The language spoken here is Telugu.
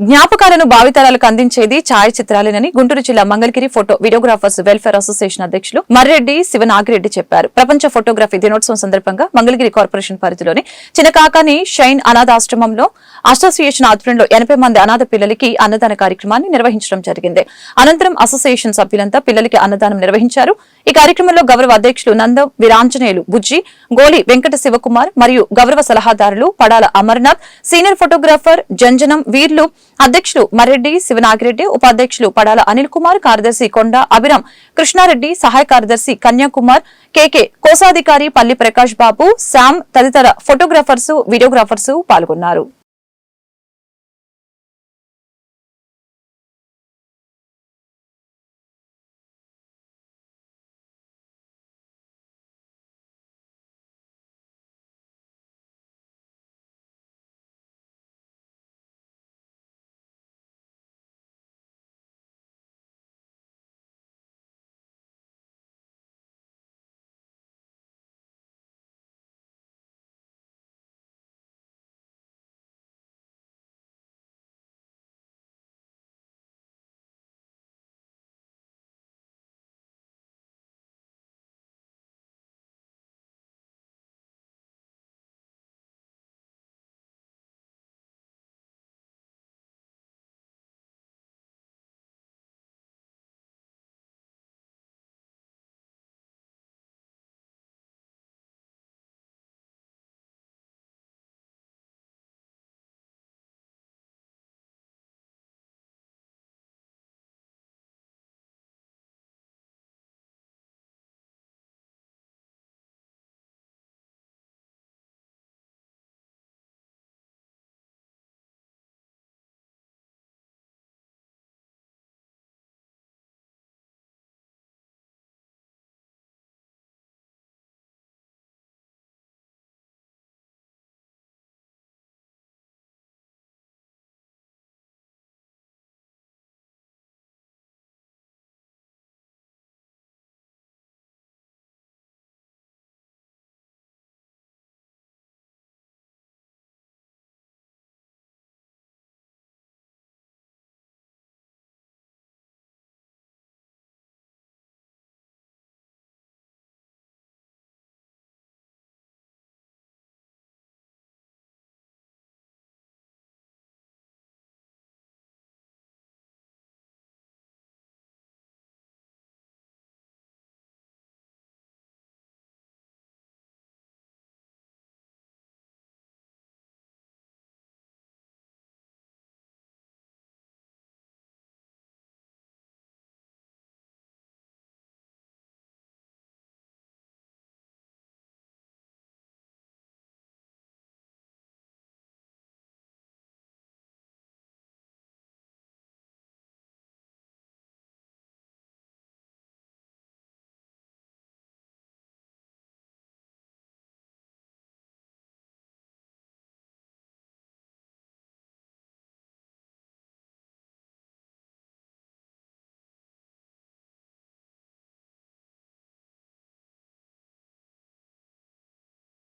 జ్ఞాపకాలను భావితరాలకు అందించేది ఛాయాచిత్రాలేనని గుంటూరు జిల్లా Mangalagiri photo videographers welfare association అధ్యక్షులు మర్రెడ్డి శివనాగిరెడ్డి చెప్పారు. ప్రపంచ ఫోటోగ్రఫీ దినోత్సవం సందర్భంగా మంగళగిరి కార్పొరేషన్ పరిధిలోని చిన్నకాకాని షైన్ అనాథాశ్రమంలో అసోసియేషన్ ఆధ్వర్యంలో ఎనభై మంది అనాథ పిల్లలకి అన్నదాన కార్యక్రమాన్ని నిర్వహించడం జరిగింది. అనంతరం అసోసియేషన్ సభ్యులంతా పిల్లలకి అన్నదానం నిర్వహించారు. ఈ కార్యక్రమంలో గౌరవ అధ్యక్షులు నందం వీరాంజనేయులు బుజ్జి గోలి వెంకట శివకుమార్ మరియు గౌరవ సలహాదారులు పడాల అమర్నాథ్ సీనియర్ ఫోటోగ్రాఫర్ జంజనం వీర్లు అధ్యక్షులు మర్రెడ్డి శివనాగిరెడ్డి ఉపాధ్యక్షులు పడాల అనిల్ కుమార్ కార్యదర్శి కొండ అభిరామ్ కృష్ణారెడ్డి సహాయ కార్యదర్శి కన్యాకుమార్ కేకే కోశాధికారి పల్లి ప్రకాష్ బాబు శామ్ తదితర ఫోటోగ్రాఫర్స్ వీడియోగ్రాఫర్స్ పాల్గొన్నారు.